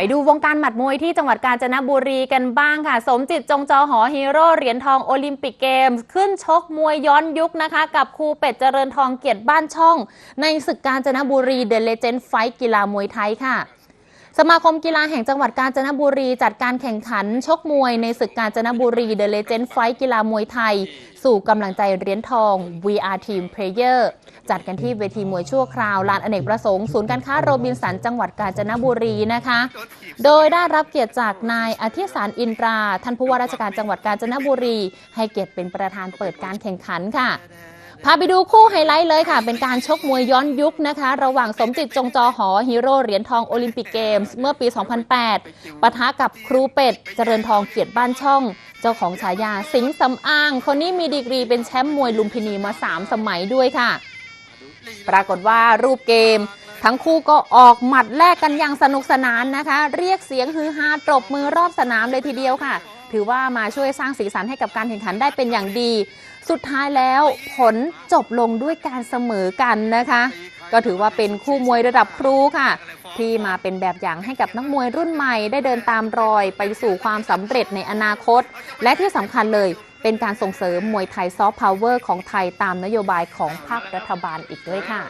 ไปดูวงการหมัดมวยที่จังหวัดกาญจนบุรีกันบ้างค่ะ สมจิตจงจอหอฮีโร่เหรียญทองโอลิมปิกเกมส์ขึ้นชกมวยย้อนยุคนะคะ กับครูเป็ดเจริญทองเกียรติบ้านช่อง ในศึกกาญจนบุรีเดลเลเจนด์ไฟกีฬามวยไทยค่ะ สมาคมกีฬาแห่งจังหวัดกาญจนบุรีจัดการแข่งขันชกมวยในศึกกาญจนบุรีเด e เลเจนด์ไฟกีฬามวยไทย สู่กำลังใจเหรียญทอง VR Team Player จัดกันที่เวทีมวยชั่วคราวลานอเนกประสงค์ศูนย์การค้าโรบินสันจังหวัดกาญจนบุรีนะคะ โดยได้รับเกียรติจากนายอธิสารอินตรา ท่านผู้ว่าราชการจังหวัดกาญจนบุรี ให้เกียรติเป็นประธานเปิดการแข่งขันค่ะ พาไปดูคู่ไฮไลท์เลยค่ะ เป็นการชกมวยย้อนยุคนะคะ ระหว่างสมจิตจงจอหอฮีโร่เหรียญทองโอลิมปิกเกมส์เมื่อปี 2008ปะทะกับครูเป็ด เจริญทองเกียรติบ้านช่อง เจ้าของฉายาสิงสำอาง คนนี้มีดีกรีเป็นแชมป์มวยลุมพินีมา 3 สมัยด้วยค่ะ ปรากฏว่ารูปเกม ทั้งคู่ก็ออกหมัดแลกกันอย่างสนุกสนานนะคะ เรียกเสียงฮือฮาตบมือรอบสนามเลยทีเดียวค่ะ ถือว่ามาช่วยสร้างสีสันให้กับการแข่งขันได้เป็นอย่างดี สุดท้ายแล้วผลจบลงด้วยการเสมอกันนะคะ ก็ถือว่าเป็นคู่มวยระดับครูค่ะ ที่มาเป็นแบบอย่างให้กับนักมวยรุ่นใหม่ได้เดินตามรอยไปสู่ความสำเร็จในอนาคต และที่สำคัญเลยเป็นการส่งเสริมมวยไทยซอฟต์พาวเวอร์ของไทยตามนโยบายของภาครัฐบาลอีกด้วยค่ะ